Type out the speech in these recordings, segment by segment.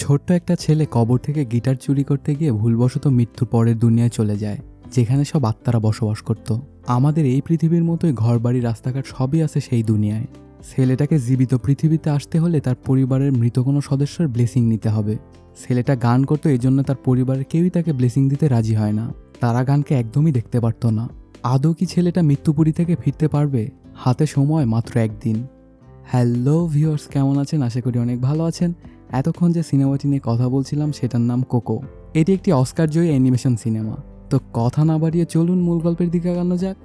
ছোট্ট একটা ছেলে কবর থেকে গিটার চুরি করতে গিয়ে ভুলবশত মৃত্যুর পরের দুনিয়ায় চলে যায়, যেখানে সব আত্মারা বসবাস করত। আমাদের এই পৃথিবীর মতোই ঘরবাড়ি, রাস্তাঘাট সবই আছে সেই দুনিয়ায়। ছেলেটাকে জীবিত পৃথিবীতে আসতে হলে তার পরিবারের মৃত কোনো সদস্যের ব্লেসিং নিতে হবে। ছেলেটা গান করতো এই জন্য তার পরিবারের কেউই তাকে ব্লেসিং দিতে রাজি হয় না। তারা গানকে একদমই দেখতে পারতো না। আদৌ কি ছেলেটা মৃত্যুপুরী থেকে ফিরতে পারবে? হাতে সময় মাত্র একদিন। হ্যালো ভিউয়ার্স, কেমন আছেন? আশা করি অনেক ভালো আছেন। এতক্ষণ যে সিনেমাটি নিয়ে কথা বলছিলাম সেটার নাম কোকো। এটি একটি অস্কার জয়ী অ্যানিমেশন সিনেমা। তো কথা না বাড়িয়ে চলুন মূল গল্পের দিকে আগানো যাক।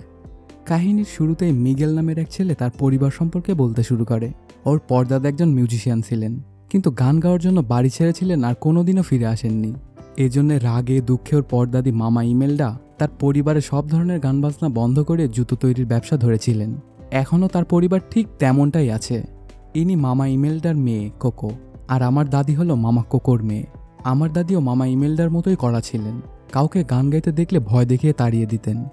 কাহিনীর শুরুতেই মিগেল নামের এক ছেলে তার পরিবার সম্পর্কে বলতে শুরু করে। ওর পর্দাদা একজন মিউজিশিয়ান ছিলেন। কিন্তু গান গাওয়ার জন্য বাড়ি ছেড়েছিলেন আর কোনোদিনও ফিরে আসেননি। এজন্য রাগে, দুঃখে ওর পর্দাদি মামা ইমেলডা তার পরিবারের সব ধরনের গান বাজনা বন্ধ করে জুতো তৈরির ব্যবসা ধরেছিলেন। এখনও তার পরিবার ঠিক তেমনটাই আছে। ইনি মামা ইমেলডার মেয়ে, কোকো। আর আমার দাদি হলো মামা কোকোর মেয়ে। আমার দাদিও মামা ইমেলডার মতোই করা ছিলেন। কাউকে গান গাইতে দেখলে ভয় দেখিয়ে তাড়িয়ে দিতেন।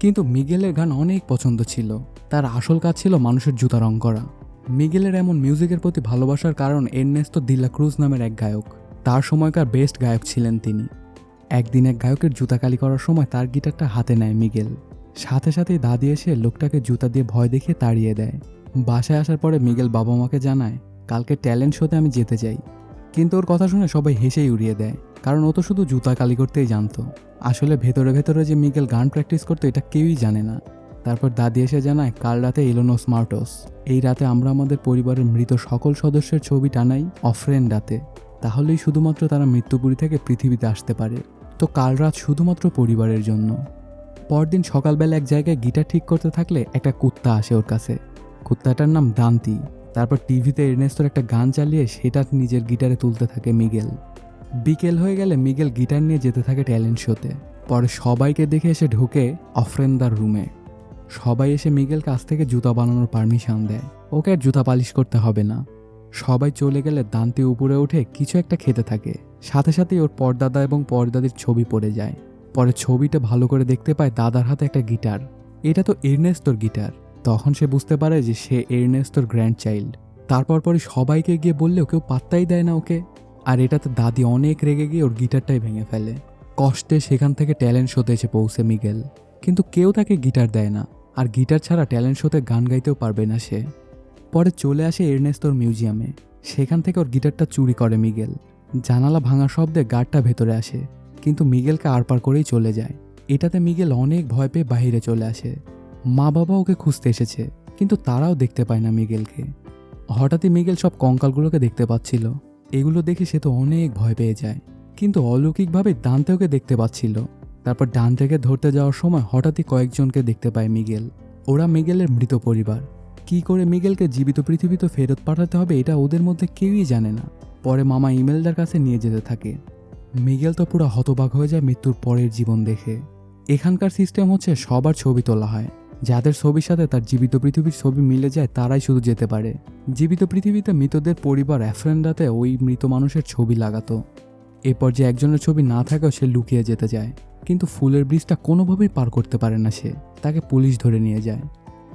কিন্তু মিগেলের গান অনেক পছন্দ ছিল। তার আসল কাজ ছিল মানুষের জুতা রং করা। মিগেলের এমন মিউজিকের প্রতি ভালোবাসার কারণ এরনেস্তো দিলা ক্রুজ নামের এক গায়ক। তার সময়কার বেস্ট গায়ক ছিলেন তিনি। একদিন এক গায়কের জুতা কালি করার সময় তার গিটারটা হাতে নেয় মিগেল। সাথে সাথেই দাদি এসে লোকটাকে জুতা দিয়ে ভয় দেখিয়ে তাড়িয়ে দেয়। বাসায় আসার পরে মিগেল বাবা মাকে জানায় কালকে ট্যালেন্ট শোতে আমি যেতে চাই। কিন্তু ওর কথা শুনে সবাই হেসেই উড়িয়ে দেয়, কারণ ও তো শুধু জুতা কালি করতেই জানতো। আসলে ভেতরে ভেতরে যে মিগেল গান প্র্যাকটিস করতো, এটা কেউই জানে না। তারপর দাদি এসে জানায়, কাল রাতে এলোনো স্মার্টস। এই রাতে আমরা আমাদের পরিবারের মৃত সকল সদস্যের ছবি টানাই অফরেন রাতে। তাহলেই শুধুমাত্র তারা মৃত্যুপুরী থেকে পৃথিবীতে আসতে পারে। তো কাল রাত শুধুমাত্র পরিবারের জন্য। পরদিন সকালবেলা এক জায়গায় গিটার ঠিক করতে থাকলে একটা কুত্তা আসে ওর কাছে। কুত্তাটার নাম দান্তি। তারপর টিভিতে এরনেস্তোর একটা গান চালিয়ে সেটা নিজের গিটারে তুলতে থাকে মিগেল। বিকেল হয়ে গেলে মিগেল গিটার নিয়ে যেতে থাকে ট্যালেন্ট শোতে। পরে সবাইকে দেখে এসে ঢুকে অফরেন্দার রুমে। সবাই এসে মিগেল কাছ থেকে জুতা বানানোর পারমিশন দেয়। ওকে আর জুতা পালিশ করতে হবে না। সবাই চলে গেলে দান্তি উপরে উঠে কিছু একটা খেতে থাকে। সাথে সাথেই ওর পরদাদা এবং পরদাদির ছবি পড়ে যায়। পরে ছবিটা ভালো করে দেখতে পায় দাদার হাতে একটা গিটার। এটা তো এরনেস্তোর গিটার। তখন সে বুঝতে পারে যে সে এরনেস্তোর গ্র্যান্ড চাইল্ড। তারপর পরে সবাইকে গিয়ে বললেও কেউ পাত্তাই দেয় না ওকে। আর এটাতে দাদি অনেক রেগে গিয়ে ওর গিটারটাই ভেঙে ফেলে। কষ্টে সেখান থেকে ট্যালেন্ট শোতে এসে পৌঁছে মিগেল। কিন্তু কেউ তাকে গিটার দেয় না। আর গিটার ছাড়া ট্যালেন্ট শোতে গান গাইতেও পারবে না সে। পরে চলে আসে এরনেস্তোর মিউজিয়ামে। সেখান থেকে ওর গিটারটা চুরি করে মিগেল। জানালা ভাঙা শব্দে গার্ডটা ভেতরে আসে। কিন্তু মিগেলকে আরপার করেই চলে যায়। এটাতে মিগেল অনেক ভয় পেয়ে বাহিরে চলে আসে। মা বাবা ওকে খুঁজতে এসেছে, কিন্তু তারাও দেখতে পায় না মিগেলকে। হঠাৎই মিগেল সব কঙ্কালগুলোকে দেখতে পাচ্ছিল। এগুলো দেখে সে তো অনেক ভয় পেয়ে যায়, কিন্তু অলৌকিকভাবে ডানতে ওকে দেখতে পাচ্ছিল। তারপর ডান থেকে ধরতে যাওয়ার সময় হঠাৎই কয়েকজনকে দেখতে পায় মিগেল। ওরা মিগেলের মৃত পরিবার। কি করে মিগেলকে জীবিত পৃথিবীতে ফেরত পাঠাতে হবে এটা ওদের মধ্যে কেউই জানে না। পরে মামা ইমেলদার কাছে নিয়ে যেতে থাকে। মিগেল তো পুরো হতবাক হয়ে যায় মৃত্যুর পরের জীবন দেখে। এখানকার সিস্টেম হচ্ছে সবার ছবি তোলা হয়। যাদের ছবির সাথে তার জীবিত পৃথিবীর ছবি মিলে যায়, তারাই শুধু যেতে পারে। জীবিত পৃথিবীতে মৃতদের পরিবার অ্যাফ্রেন্ডাতে ওই মৃত মানুষের ছবি লাগাতো। এরপর যে একজনের ছবি না থাকেও সে লুকিয়ে যেতে যায়। কিন্তু ফুলের ব্রিজটা কোনোভাবেই পার করতে পারে না সে। তাকে পুলিশ ধরে নিয়ে যায়।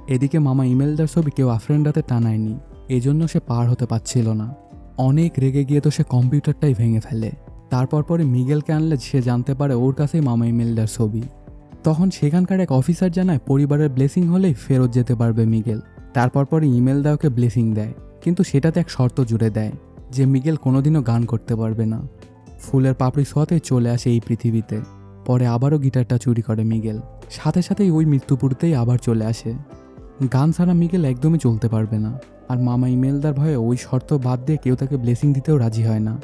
এদিকে মামা ইমেলদার ছবি কেউ আফ্রেন্ডাতে টানায়নি। এজন্য সে পার হতে পারছিল না। অনেক রেগে গিয়ে তো সে কম্পিউটারটাই ভেঙে ফেলে। তারপর পরে মিগেলকে আনলে সে জানতে পারে ওর কাছেই মামা ইমেলদার ছবি। তখন সেখানকার এক অফিসার জানায় পরিবারের ব্লেসিং হলেই ফেরত যেতে পারবে মিগেল। তারপর পরে ইমেল ওকে ব্লেসিং দেয়। কিন্তু সেটাতে এক শর্ত জুড়ে দেয় যে মিগেল কোনোদিনও গান করতে পারবে না। ফুলের পাপড়ি ছোঁয়াতেই চলে আসে এই পৃথিবীতে। পরে আবারও গিটারটা চুরি করে মিগেল। সাথে সাথেই ওই মৃত্যুপুরতেই আবার চলে আসে। গান ছাড়া মিগেল একদমই চলতে পারবে না। আর মামা ইমেলদার ভয়ে ওই শর্ত বাদ দিয়ে কেউ তাকে ব্লেসিং দিতেও রাজি হয় না।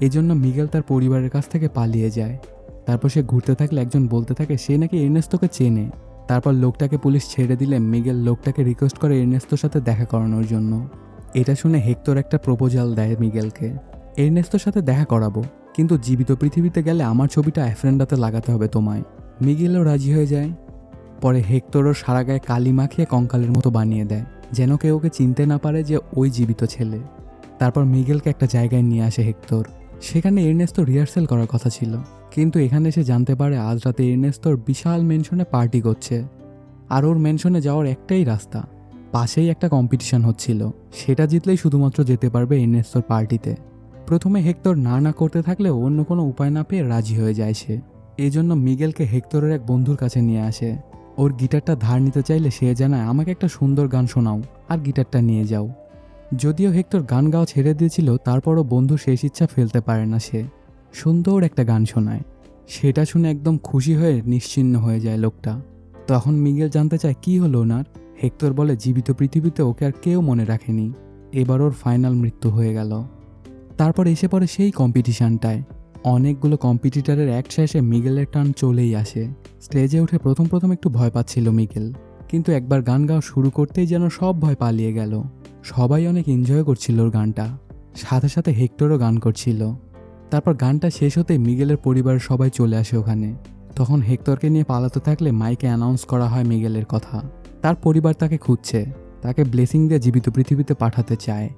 এজন্য মিগেল তার পরিবারের কাছ থেকে পালিয়ে যায়। তারপর সে ঘুরতে থাকলে একজন বলতে থাকে, সে নাকি এর্নেস্তোকে চেনে। তারপর লোকটাকে পুলিশ ছেড়ে দিলে মিগেল লোকটাকে রিকোয়েস্ট করে এর্নেস্তোর সাথে দেখা করানোর জন্য। এটা শুনে হেক্টর একটা প্রপোজাল দেয় মিগেলকে। এর্নেস্তোর সাথে দেখা করাবো, কিন্তু জীবিত পৃথিবীতে গেলে আমার ছবিটা অ্যাফ্রেন্ডাতে লাগাতে হবে তোমায়। মিগেলও রাজি হয়ে যায়। পরে হেক্টরও সারা গায়ে কালি মাখিয়ে কঙ্কালের মতো বানিয়ে দেয়, যেন কেউ ওকে চিনতে না পারে যে ওই জীবিত ছেলে। তারপর মিগেলকে একটা জায়গায় নিয়ে আসে হেক্টর। সেখানে এর্নেস্তো রিহার্সেল করার কথা ছিল। কিন্তু এখানে সে জানতে পারে আজ রাতে এর্নেস্তোর বিশাল মেনশনে পার্টি করছে। আর ওর মেনশনে যাওয়ার একটাই রাস্তা, পাশেই একটা কম্পিটিশন হচ্ছিল। সেটা জিতলেই শুধুমাত্র যেতে পারবে এর্নেস্তোর পার্টিতে প্রথমে হেক্টর না না করতে থাকলেও অন্য কোনো উপায় না পেয়ে রাজি হয়ে যায় সে। এই জন্য মিগেলকে হেক্টরের এক বন্ধুর কাছে নিয়ে আসে। ওর গিটারটা ধার নিতে চাইলে সে জানায়, আমাকে একটা সুন্দর গান শোনাও আর গিটারটা নিয়ে যাও। যদিও হেক্টর গান গাওয়া ছেড়ে দিয়েছিল, তারপরও বন্ধু শেষ ইচ্ছা ফেলতে পারে না সে। সুন্দর একটা গান শোনায়। সেটা শুনে একদম খুশি হয়ে নিশ্চিন্ন হয়ে যায় লোকটা। তখন মিগেল জানতে চায়, কি হলো ওনার? হেক্টর বলে, জীবিত পৃথিবীতে ওকে আর কেউ মনে রাখেনি। এবার ওর ফাইনাল মৃত্যু হয়ে গেল। তারপর এসে পড়ে সেই কম্পিটিশানটায়। অনেকগুলো কম্পিটিটারের এক শেষে মিগেলের টান চলেই আসে। স্টেজে উঠে প্রথম প্রথম একটু ভয় পাচ্ছিল মিগেল। কিন্তু একবার গান গাওয়া শুরু করতেই যেন সব ভয় পালিয়ে গেল। সবাই অনেক এনজয় করছিল ওর গানটা। সাথে সাথে হেক্টরও গান করছিল। তারপর গানটা শেষ হতেই মিগেলের পরিবারের সবাই চলে আসে ওখানে। তখন হেক্টরকে নিয়ে পালাতে থাকলে মাইকে অ্যানাউন্স করা হয় মিগেলের কথা। তার পরিবার তাকে খুঁজছে। তাকে ব্লেসিং দিয়ে জীবিত পৃথিবীতে পাঠাতে চায়।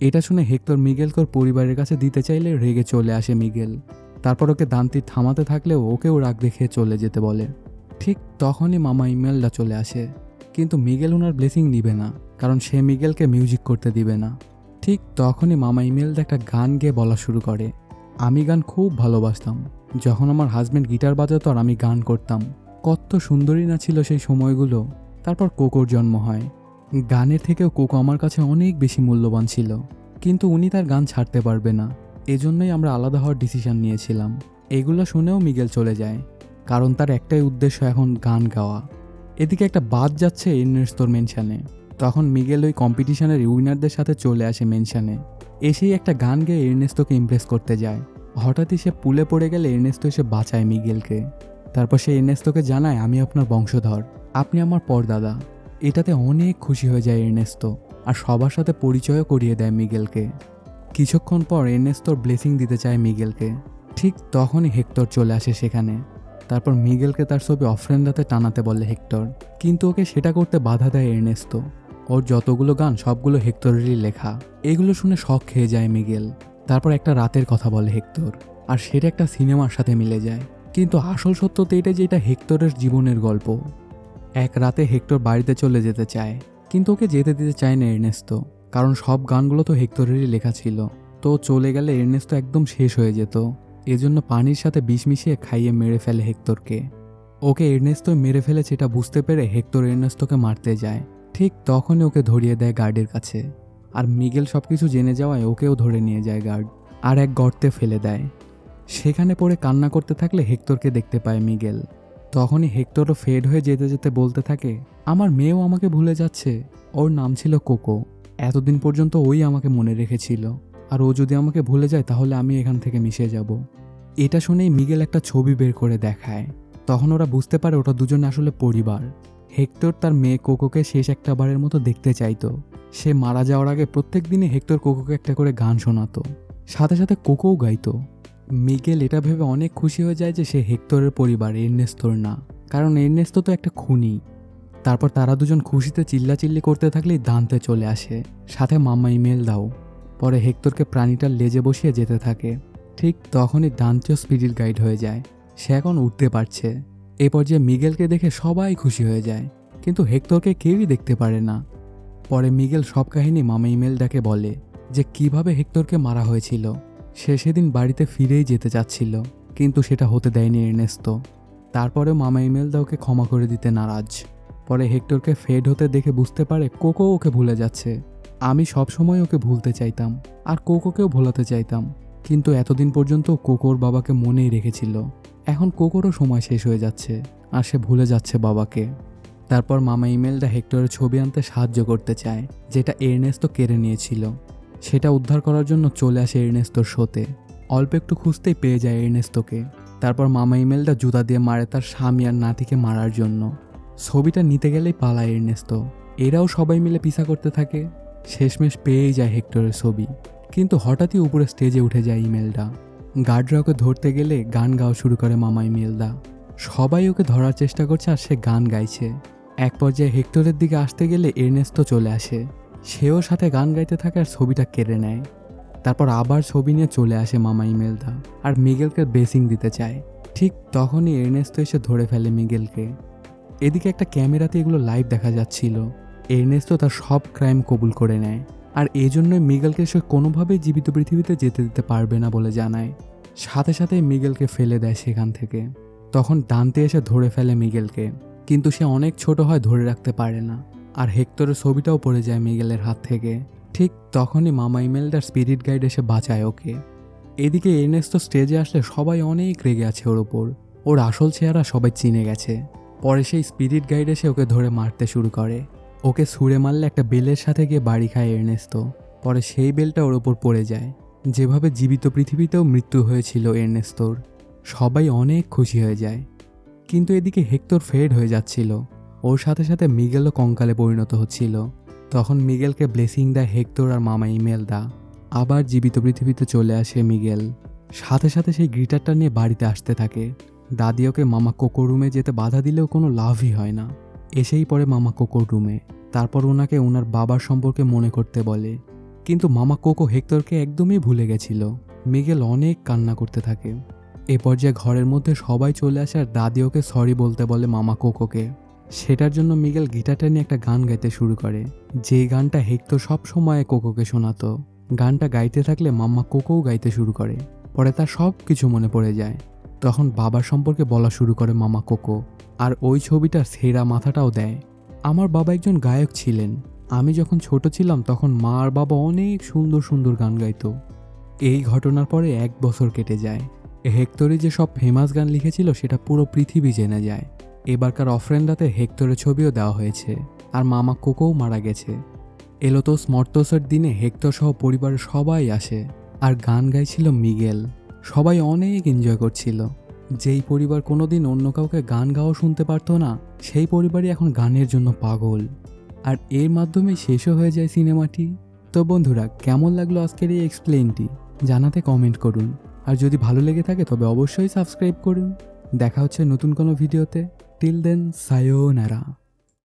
এটা শুনে হেক্টর মিগেলকে ওর পরিবারের কাছে দিতে চাইলে রেগে চলে আসে মিগেল। তারপর ওকে দান্তি থামাতে থাকলেও ওকেও রাগ দেখে চলে যেতে বলে। ঠিক তখনই মামা ইমেলটা চলে আসে। কিন্তু মিগেল ওনার ব্লেসিং নিবে না, কারণ সে মিগেলকে মিউজিক করতে দিবে না। ঠিক তখনই মামা ইমেলদা একটা গান গেয়ে বলা শুরু করে। আমি গান খুব ভালোবাসতাম। যখন আমার হাজব্যান্ড গিটার বাজাতো আর আমি গান করতাম। কত সুন্দরী না ছিল সেই সময়গুলো। তারপর কোকোর জন্ম হয়। গানের থেকেও কোকো আমার কাছে অনেক বেশি মূল্যবান ছিল। কিন্তু উনি তার গান ছাড়তে পারবে না। এজন্যই আমরা আলাদা হওয়ার ডিসিশন নিয়েছিলাম। এগুলো শুনেও মিগেল চলে যায়। কারণ তার একটাই উদ্দেশ্য এখন গান গাওয়া। এদিকে একটা বাদ যাচ্ছে এর্নেস্তোর মেনশানে তখন মিগেল ওই কম্পিটিশনের উইনারদের সাথে চলে আসে মেনশানে এসেই একটা গান গেয়ে এর্নেস্তোকে ইমপ্রেস করতে যায়। হঠাৎই সে পুলে পড়ে গেলে এর্নেস্তো এসে বাঁচায় মিগেলকে। তারপর সে এর্নেস্তোকে জানায়, আমি আপনার বংশধর। আপনি আমার পরদাদা। এটাতে অনেক খুশি হয়ে যায় এর্নেস্তো আর সবার সাথে পরিচয়ও করিয়ে দেয় মিগেলকে। কিছুক্ষণ পর এর্নেস্তোর ব্লেসিং দিতে চায় মিগেলকে। ঠিক তখনই হেক্টর চলে আসে সেখানে। তারপর মিগেলকে তার ছবি অফরেন্দাতে টানাতে বলে হেক্টর। কিন্তু ওকে সেটা করতে বাধা দেয় এর্নেস্তো ওর যতগুলো গান, সবগুলো হেক্টরেরই লেখা। এগুলো শুনে শখ খেয়ে যায় মিগেল। তারপর একটা রাতের কথা বলে হেক্টর, আর সেটা একটা সিনেমার সাথে মিলে যায়। কিন্তু আসল সত্য তো এটা যে এটা হেক্টরের জীবনের গল্প। এক রাতে হেক্টর বাড়িতে চলে যেতে চায়, কিন্তু ওকে যেতে দিতে চায় না এর্নেস্তো, কারণ সব গানগুলো তো হেক্টরেরই লেখা ছিল। তো চলে গেলে এর্নেস্তো একদম শেষ হয়ে যেত। এজন্য পানির সাথে বিষ মিশিয়ে খাইয়ে মেরে ফেলে হেক্টরকে। ওকে এর্নেস্তো মেরে ফেলেছে এটা বুঝতে পেরে হেক্টর এর্নেস্তোকে মারতে যায়। ঠিক তখনই ওকে ধরিয়ে দেয় গার্ডের কাছে। আর মিগেল সব কিছু জেনে যাওয়ায় ওকেও ধরে নিয়ে যায় গার্ড, আর এক গর্তে ফেলে দেয়। সেখানে পড়ে কান্না করতে থাকলে হেক্টরকে দেখতে পায় মিগেল। তখনই হেক্টরও ফেড হয়ে যেতে যেতে বলতে থাকে, আমার মেয়েও আমাকে ভুলে যাচ্ছে। ওর নাম ছিল কোকো। এতদিন পর্যন্ত ওই আমাকে মনে রেখেছিল। আর ও যদি আমাকে ভুলে যায় তাহলে আমি এখান থেকে মিশে যাব। এটা শুনেই মিগেল একটা ছবি বের করে দেখায়। তখন ওরা বুঝতে পারে ওটা দুজন আসলে পরিবার। হেক্টর তার মেয়ে কোকোকে শেষ একটা বারের মতো দেখতে চাইতো। সে মারা যাওয়ার আগে প্রত্যেক দিনে হেক্টর কোকোকে একটা করে গান শোনাতো। সাথে সাথে কোকোও গাইতো। মিগেল এটা ভেবে অনেক খুশি হয়ে যায় যে সে হেক্টরের পরিবার, এর্নেস্তোর না। কারণ এর্নেস্তো তো একটা খুনি। তারপর তারা দুজন খুশিতে চিল্লাচিল্লি করতে থাকলেই দান্তে চলে আসে। সাথে মাম্মা ইমেল দাও। পরে হেক্টরকে প্রাণীটার লেজে বসিয়ে যেতে থাকে। ঠিক তখনই দান্তেও স্পিরিট গাইড হয়ে যায়। সে এখন উঠতে পারছে। এ পর্যায়ে মিগেলকে দেখে সবাই খুশি হয়ে যায়, কিন্তু হেক্টরকে কেউই দেখতে পারে না। পরে মিগেল সব কাহিনী মামা ইমেলটাকে বলে যে কীভাবে হেক্টরকে মারা হয়েছিল। সে সেদিন বাড়িতে ফিরেই যেতে চাচ্ছিল, কিন্তু সেটা হতে দেয়নি এর্নেস্তো। তারপরেও মামা ইমেলদা ওকে ক্ষমা করে দিতে নারাজ। পরে হেক্টরকে ফেড হতে দেখে বুঝতে পারে কোকো ওকে ভুলে যাচ্ছে। আমি সব সময় ওকে ভুলতে চাইতাম, আর কোকোকেও ভোলাতে চাইতাম, কিন্তু এতদিন পর্যন্ত কোকোর বাবাকে মনেই রেখেছিল। এখন কোকোরও সময় শেষ হয়ে যাচ্ছে, আর সে ভুলে যাচ্ছে বাবাকে। তারপর মামা ইমেলটা হেক্টরের ছবি আনতে সাহায্য করতে চায়, যেটা এর্নেস্তো কেড়ে নিয়েছিল। সেটা উদ্ধার করার জন্য চলে আসে এর্নেস্তোর শোতে অল্প একটু খুঁজতেই পেয়ে যায় এর্নেস্তোকে। তারপর মামা ইমেলটা জুতা দিয়ে মারে তার স্বামী আর নাতিকে মারার জন্য। ছবিটা নিতে গেলেই পালায় এর্নেস্তো। এরাও সবাই মিলে পিছা করতে থাকে। শেষমেশ পেয়েই যায় হেক্টরের ছবি। কিন্তু হঠাৎই উপরে স্টেজে উঠে যায় ইমেলটা। গার্ডরা ওকে ধরতে গেলে গান গাওয়া শুরু করে মামাই ইমেলদা সবাই ওকে ধরার চেষ্টা করছে আর সে গান গাইছে। এক পর্যায়ে হেক্টরের দিকে আসতে গেলে এর্নেস্তো চলে আসে। সেও সাথে গান গাইতে থাকে আর ছবিটা কেড়ে নেয়। তারপর আবার ছবি নিয়ে চলে আসে মামা ইমেলদা আর মিগেলকে বেসিং দিতে চায়। ঠিক তখনই এর্নেস্তো এসে ধরে ফেলে মিগেলকে। এদিকে একটা ক্যামেরাতে এগুলো লাইভ দেখা যাচ্ছিল। এর্নেস্তো তার সব ক্রাইম কবুল করে নেয়। আর এই জন্যই মিগেলকে সে কোনোভাবেই জীবিত পৃথিবীতে যেতে দিতে পারবে না বলে জানায়। সাথে সাথে মিগেলকে ফেলে দেয় সেখান থেকে। তখন দান্তে এসে ধরে ফেলে মিগেলকে। কিন্তু সে অনেক ছোট হয় ধরে রাখতে পারে না। আর হেক্টরের ছবিটাও পড়ে যায় মিগেলের হাত থেকে। ঠিক তখনই মামা ইমেলটার স্পিরিট গাইড এসে বাঁচায় ওকে। এদিকে এনএস তো স্টেজে আসলে সবাই অনেক রেগে আছে ওর ওপর। ওর আসল চেহারা সবাই চিনে গেছে। পরে সেই স্পিরিট গাইড এসে ওকে ধরে মারতে শুরু করে। ওকে ছুঁড়ে মারলে একটা বেলের সাথে গিয়ে বাড়ি খায় এর্নেস্তো। পরে সেই বেলটা ওর ওপর পড়ে যায়। যেভাবে জীবিত পৃথিবীতেও মৃত্যু হয়েছিল এর্নেস্তোর, সবাই অনেক খুশি হয়ে যায়। কিন্তু এদিকে হেক্টর ফেড হয়ে যাচ্ছিল। ওর সাথে সাথে মিগেলও কঙ্কালে পরিণত হচ্ছিল। তখন মিগেলকে ব্লেসিং দেয় হেক্টর আর মামা ইমেল দা আবার জীবিত পৃথিবীতে চলে আসে মিগেল। সাথে সাথে সেই গিটারটা নিয়ে বাড়িতে আসতে থাকে। দাদি ওকে মামা কোকো রুমে যেতে বাধা দিলেও কোনো লাভই হয় না। এসেই পড়ে মামা কোকোর রুমে। তারপর ওনাকে ওনার বাবার সম্পর্কে মনে করতে বলে। কিন্তু মামা কোকো হেক্টরকে একদমই ভুলে গেছিল। মিগেল অনেক কান্না করতে থাকে। এ পর্যায়ে ঘরের মধ্যে সবাই চলে আসে আর দাদি ওকে সরি বলতে বলে মামা কোকোকে। সেটার জন্য মিগেল গিটারটা নিয়ে একটা গান গাইতে শুরু করে। যেই গানটা হেক্টর সব সময় কোকোকে শোনাতো। গানটা গাইতে থাকলে মাম্মা কোকোও গাইতে শুরু করে। পরে তার সব কিছু মনে পড়ে যায়। তখন বাবার সম্পর্কে বলা শুরু করে মামা কোকো, আর ওই ছবিটার সেরা মাথাটাও দেয়। আমার বাবা একজন গায়ক ছিলেন। আমি যখন ছোট ছিলাম তখন মা আর বাবা অনেক সুন্দর সুন্দর গান গাইতো। এই ঘটনার পরে এক বছর কেটে যায়। হেক্টরি যে সব ফেমাস গান লিখেছিল সেটা পুরো পৃথিবী জেনে যায়। এবারকার অফরেন্দাতে হেক্টরের ছবিও দেওয়া হয়েছে, আর মামা কোকোও মারা গেছে। এলোতোস মর্তোসের দিনে হেক্টর সহ পরিবারের সবাই আসে, আর গান গাইছিল মিগেল। সবাই অনেক এনজয় করছিল। যেই পরিবার কোনোদিন অন্য কাউকে গান গাওয়া শুনতে পারতো না, সেই পরিবারই এখন গানের জন্য পাগল। আর এর মাধ্যমে শেষও হয়ে যায় সিনেমাটি। তো বন্ধুরা, কেমন লাগল আজকের এই এক্সপ্লেনটি জানাতে কমেন্ট করুন। আর যদি ভালো লেগে থাকে, তবে অবশ্যই সাবস্ক্রাইব করুন। দেখা হচ্ছে নতুন কোনো ভিডিওতে টিল দেন সায়োনারা